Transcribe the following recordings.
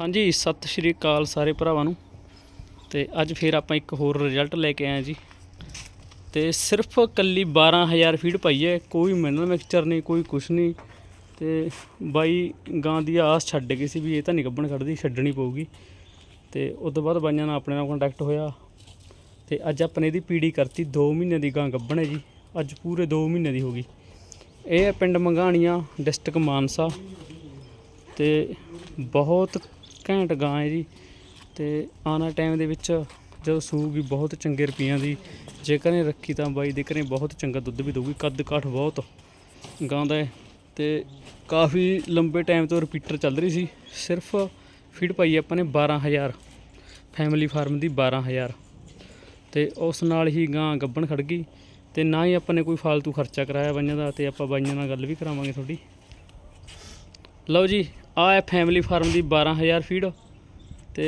ਹਾਂਜੀ, ਸਤਿ ਸ਼੍ਰੀ ਅਕਾਲ ਸਾਰੇ ਭਰਾਵਾਂ ਨੂੰ। ਤੇ ਅੱਜ ਫੇਰ ਆਪਾਂ ਇੱਕ ਹੋਰ ਰਿਜ਼ਲਟ ਲੈ ਕੇ ਆਏ ਹਾਂ ਜੀ। ਤੇ ਸਿਰਫ ਕੱਲੀ 12000 ਫੀਡ ਪਾਈ ਹੈ। ਕੋਈ ਮਿਨਰਲ ਮਿਕਸਚਰ ਨਹੀਂ, ਕੋਈ ਕੁਛ ਨਹੀਂ। ਤੇ ਬਾਈ ਗਾਂ ਦੀ ਆਸ ਛੱਡ ਗਈ ਸੀ ਵੀ ਇਹ ਤਾਂ ਨਹੀਂ ਗੱਬਣ ਖੜਦੀ, ਛੱਡਣੀ ਪਊਗੀ। ਤੇ ਉਸ ਤੋਂ ਬਾਅਦ ਬਾਈਆਂ ਨਾਲ ਆਪਣੇ ਨਾਲ ਕੰਟੈਕਟ ਹੋਇਆ। ਤੇ ਅੱਜ ਆਪਣੇ ਇਹਦੀ ਪੀੜੀ ਕਰਤੀ 2 ਮਹੀਨੇ ਦੀ ਗਾਂ ਗੱਬਣ ਹੈ ਜੀ। ਅੱਜ ਪੂਰੇ 2 ਮਹੀਨੇ ਦੀ ਹੋ ਗਈ। ਇਹ ਹੈ ਪਿੰਡ ਮੰਗਾਣੀਆਂ ਡਿਸਟ੍ਰਿਕਟ ਮਾਨਸਾ। ਤੇ ਬਹੁਤ ਘੈਂਟ ਗਾਂ ਹੈ ਜੀ। ਤੇ ਆਉਣਾ ਟਾਈਮ ਦੇ ਵਿੱਚ ਜਦੋਂ ਸੂਗੀ ਬਹੁਤ ਚੰਗੇ ਰੁਪਈਆਂ ਦੀ, ਜੇਕਰ ਘਰੇ ਰੱਖੀ ਤਾਂ ਬਾਈ ਦੇ ਘਰੇ ਬਹੁਤ ਚੰਗਾ ਦੁੱਧ ਵੀ ਦਊਗੀ, ਕੱਦ ਕਾਠ ਬਹੁਤ ਗਾਂ ਦਾ ਹੈ। ਤੇ ਕਾਫੀ ਲੰਬੇ ਟਾਈਮ ਤੋਂ ਰਿਪੀਟਰ ਚੱਲ ਰਹੀ ਸੀ, ਸਿਰਫ ਫੀਡ ਪਾਈ ਆਪਾਂ ਨੇ 12000 ਫੈਮਿਲੀ ਫਾਰਮ ਦੀ 12000 ਤੇ ਉਸ ਨਾਲ ਹੀ ਗਾਂ ਗੱਬਣ ਖੜ ਗਈ, ਤੇ ਨਾ ਹੀ ਆਪਾਂ ਨੇ ਕੋਈ ਫालतू ਖਰਚਾ ਕਰਾਇਆ ਬਾਈਆਂ ਦਾ, ਤੇ ਆਪਾਂ ਬਾਈਆਂ ਨਾਲ ਗੱਲ ਵੀ ਕਰਾਵਾਂਗੇ ਤੁਹਾਡੀ। ਲਓ ਜੀ ਆ ਹੈ ਫੈਮਿਲੀ ਫਾਰਮ ਦੀ 12000 ਫੀਡ ਤੇ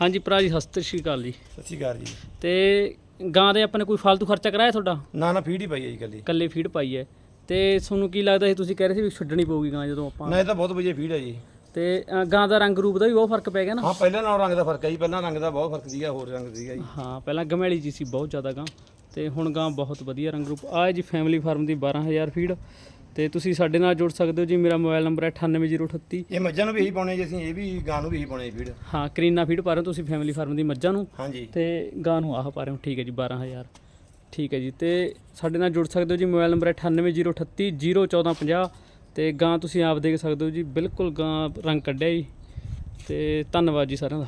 ਹਾਂਜੀ ਭਰਾ ਜੀ ਸਤਿ ਸ਼੍ਰੀ ਅਕਾਲ ਜੀ। ਸਤਿ ਸ਼੍ਰੀ ਅਕਾਲ ਜੀ। ਤੇ ਗਾਂ ਦੇ ਆਪਾਂ ਨੇ ਕੋਈ ਫालतू ਖਰਚਾ ਕਰਾਇਆ ਤੁਹਾਡਾ? ਨਾ ਨਾ ਫੀਡ ਹੀ ਪਾਈ ਹੈ ਜੀ ਕੱਲੀ ਇਕੱਲੇ ਫੀਡ ਪਾਈ ਹੈ। ਤੇ ਤੁਹਾਨੂੰ ਕੀ ਲੱਗਦਾ ਸੀ ਤੁਸੀਂ ਕਹਿ ਰਹੇ ਸੀ ਵੀ ਛੱਡਣੀ ਪਊਗੀ ਗਾਂ ਜਦੋਂ ਆਪਾਂ ਨਾ ਇਹ ਤਾਂ ਬਹੁਤ ਵਧੀਆ ਫੀਡ ਹੈ ਜੀ। ਤੇ ਅ, ਗਾਂ ਦਾ ਰੰਗ ਰੂਪ ਦਾ ਵੀ ਬਹੁਤ ਫ਼ਰਕ ਪੈ ਗਿਆ ਨਾ? ਹਾਂ ਪਹਿਲਾਂ ਨਾਲ ਰੰਗ ਦਾ ਫ਼ਰਕ ਹੈ ਜੀ। ਪਹਿਲਾਂ ਰੰਗ ਦਾ ਬਹੁਤ ਫ਼ਰਕ ਸੀਗਾ ਹੋਰ ਰੰਗ ਸੀਗਾ ਜੀ। ਹਾਂ ਪਹਿਲਾਂ ਗਮੈਲੀ ਜੀ ਸੀ ਬਹੁਤ ਜ਼ਿਆਦਾ ਗਾਂ। ਤੇ ਹੁਣ ਗਾਂ ਬਹੁਤ ਵਧੀਆ ਰੰਗ ਰੂਪ ਆ ਜੀ ਫੈਮਿਲੀ ਫਾਰਮ ਦੀ 12000 ਫੀਡ ਤੇ ਤੁਸੀਂ ਸਾਡੇ ਨਾਲ ਜੁੜ ਸਕਦੇ ਹੋ ਜੀ ਮੇਰਾ ਮੋਬਾਈਲ ਨੰਬਰ ਹੈ 98038 ਇਹ ਮੱਝਾਂ ਨੂੰ ਵੀ ਇਹੀ ਪਾਉਣੇ ਜੀ ਅਸੀਂ ਇਹ ਵੀ ਗਾਂ ਨੂੰ ਵੀ ਇਹੀ ਪਾਉਣੇ ਫੀਡ। ਹਾਂ ਕਰੀਨਾ ਫੀਡ ਪਾ ਰਹੇ ਹੋ ਤੁਸੀਂ ਫੈਮਿਲੀ ਫਾਰਮ ਦੀ ਮੱਝਾਂ ਨੂੰ। ਹਾਂਜੀ। ਤੇ ਗਾਂ ਨੂੰ ਆਹ ਪਾ ਰਹੇ ਹੋ ਠੀਕ ਹੈ ਜੀ 12000 ਠੀਕ ਹੈ ਜੀ ਤੇ ਸਾਡੇ ਨਾਲ ਜੁੜ ਸਕਦੇ ਹੋ ਜੀ ਮੋਬਾਈਲ ਨੰਬਰ ਹੈ 98038 01450 ਤੇ ਗਾਂ ਤੁਸੀਂ ਆਪ ਦੇਖ ਸਕਦੇ ਹੋ ਜੀ ਬਿਲਕੁਲ ਗਾਂ ਰੰਗ ਕੱਢਿਆ ਜੀ। ਤੇ ਧੰਨਵਾਦ ਜੀ ਸਾਰਿਆਂ ਦਾ।